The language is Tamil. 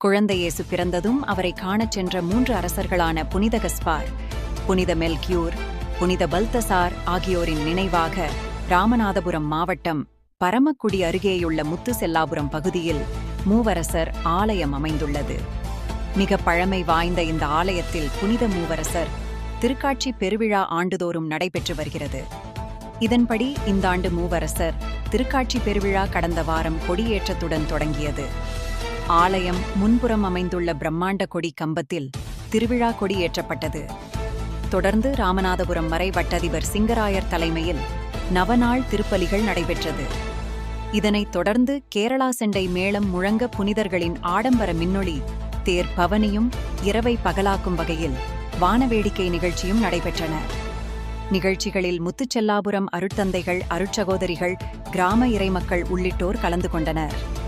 குழந்தை இயேசு பிறந்ததும் அவரை காணச் சென்ற மூன்று அரசர்களான புனித கஸ்பார் புனித மெல்கியூர் புனித பல்தசார் ஆகியோரின் நினைவாக ராமநாதபுரம் மாவட்டம் பரமக்குடி அருகேயுள்ள முத்துசெல்லாபுரம் பகுதியில் மூவரசர் ஆலயம் அமைந்துள்ளது. மிக பழமை வாய்ந்த இந்த ஆலயத்தில் புனித மூவரசர் திருக்காட்சி பெருவிழா ஆண்டுதோறும் நடைபெற்று வருகிறது. இதன்படி இந்த ஆண்டு மூவரசர் திருக்காட்சி பெருவிழா கடந்த வாரம் கொடியேற்றத்துடன் தொடங்கியது. ஆலயம் முன்புறம் அமைந்துள்ள பிரம்மாண்ட கொடி கம்பத்தில் திருவிழா கொடி ஏற்றப்பட்டது. தொடர்ந்து ராமநாதபுரம் வரை வட்டதிபர் சிங்கராயர் தலைமையில் நவநாள் திருப்பலிகள் நடைபெற்றது. இதனைத் தொடர்ந்து கேரளா செண்டை மேளம் முழங்க புனிதர்களின் ஆடம்பர மின்னொளி தேர் பவனியும் இரவை பகலாக்கும் வகையில் வானவேடிக்கை நிகழ்ச்சியும் நடைபெற்றன. நிகழ்ச்சிகளில் முத்துச்செல்லாபுரம் அருட்தந்தைகள் அருட்சகோதரிகள் கிராம இறைமக்கள் உள்ளிட்டோர் கலந்து கொண்டனர்.